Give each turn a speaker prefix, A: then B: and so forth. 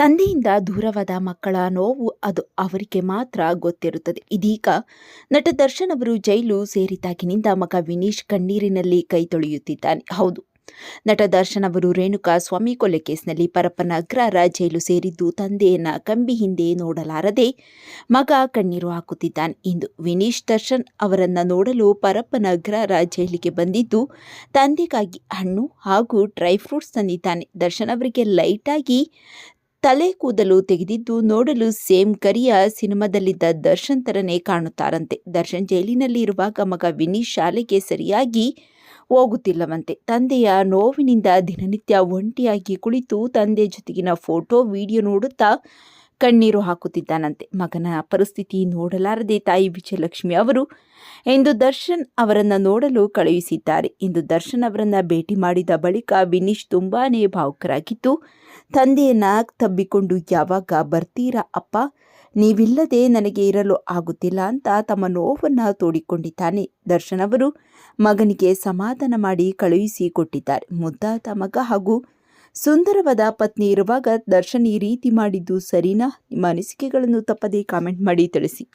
A: ತಂದೆಯಿಂದ ದೂರವಾದ ಮಕ್ಕಳ ನೋವು ಅದು ಅವರಿಗೆ ಮಾತ್ರ ಗೊತ್ತಿರುತ್ತದೆ. ಇದೀಗ ನಟ ದರ್ಶನ್ ಅವರು ಜೈಲು ಸೇರಿದಾಗಿನಿಂದ ಮಗ ವಿನೀಶ್ ಕಣ್ಣೀರಿನಲ್ಲಿ ಕೈ ತೊಳೆಯುತ್ತಿದ್ದಾನೆ. ಹೌದು, ನಟ ದರ್ಶನ್ ಅವರು ರೇಣುಕಾ ಸ್ವಾಮಿ ಕೊಲೆ ಕೇಸ್ನಲ್ಲಿ ಪರಪ್ಪನ ಅಗ್ರಾರ ಜೈಲು ಸೇರಿದ್ದು ತಂದೆಯನ್ನ ಕಂಬಿ ಹಿಂದೆ ನೋಡಲಾರದೆ ಮಗ ಕಣ್ಣೀರು ಹಾಕುತ್ತಿದ್ದಾನೆ. ಇಂದು ವಿನೀಶ್ ದರ್ಶನ್ ಅವರನ್ನ ನೋಡಲು ಪರಪ್ಪನ ಅಗ್ರಾರ ಜೈಲಿಗೆ ಬಂದಿದ್ದು ತಂದೆಗಾಗಿ ಹಣ್ಣು ಹಾಗೂ ಡ್ರೈ ಫ್ರೂಟ್ಸ್ ತಂದಿದ್ದಾನೆ ದರ್ಶನ್ ಅವರಿಗೆ ಲೈಟಾಗಿ ತಲೆ ಕೂದಲು ತೆಗೆದಿದ್ದು ನೋಡಲು ಸೇಮ್ ಕರಿಯ ಸಿನಿಮಾದಲ್ಲಿದ್ದ ದರ್ಶನ್ ಥರನೇ ಕಾಣುತ್ತಾರಂತೆ. ದರ್ಶನ್ ಜೈಲಿನಲ್ಲಿ ಇರುವಾಗ ಮಗ ವಿನಿ ಶಾಲೆಗೆ ಸರಿಯಾಗಿ ಹೋಗುತ್ತಿಲ್ಲವಂತೆ. ತಂದೆಯ ನೋವಿನಿಂದ ದಿನನಿತ್ಯ ಒಂಟಿಯಾಗಿ ಕುಳಿತು ತಂದೆ ಜೊತೆಗಿನ ಫೋಟೋ, ವಿಡಿಯೋ ನೋಡುತ್ತಾ ಕಣ್ಣೀರು ಹಾಕುತ್ತಿದ್ದಾನಂತೆ. ಮಗನ ಪರಿಸ್ಥಿತಿ ನೋಡಲಾರದೆ ತಾಯಿ ವಿಜಯಲಕ್ಷ್ಮಿ ಅವರು ಇಂದು ದರ್ಶನ್ ಅವರನ್ನು ನೋಡಲು ಕಳುಹಿಸಿದ್ದಾರೆ. ಇಂದು ದರ್ಶನ್ ಅವರನ್ನು ಭೇಟಿ ಮಾಡಿದ ಬಳಿಕ ವಿನೀಶ್ ತುಂಬಾನೇ ಭಾವುಕರಾಗಿದ್ದು, ತಂದೆಯನ್ನ ತಬ್ಬಿಕೊಂಡು ಯಾವಾಗ ಬರ್ತೀರಾ ಅಪ್ಪ? ನೀವಿಲ್ಲದೆ ನನಗೆ ಇರಲು ಆಗುತ್ತಿಲ್ಲ ಅಂತ ತಮ್ಮ ನೋವನ್ನು ತೋಡಿಕೊಂಡಿದ್ದಾನೆ. ದರ್ಶನ್ ಅವರು ಮಗನಿಗೆ ಸಮಾಧಾನ ಮಾಡಿ ಕಳುಹಿಸಿ ಕೊಟ್ಟಿದ್ದಾರೆ. ಮುದ್ದಾದ ಮಗ ಹಾಗೂ ಸುಂದರವಾದ ಪತ್ನಿ ಇರುವಾಗ ದರ್ಶನ್ ರೀತಿ ಮಾಡಿದ್ದು ಸರಿನಾ? ನಿಮ್ಮ ಅನಿಸಿಕೆಗಳನ್ನು ತಪ್ಪದೇ ಕಾಮೆಂಟ್ ಮಾಡಿ ತಿಳಿಸಿ.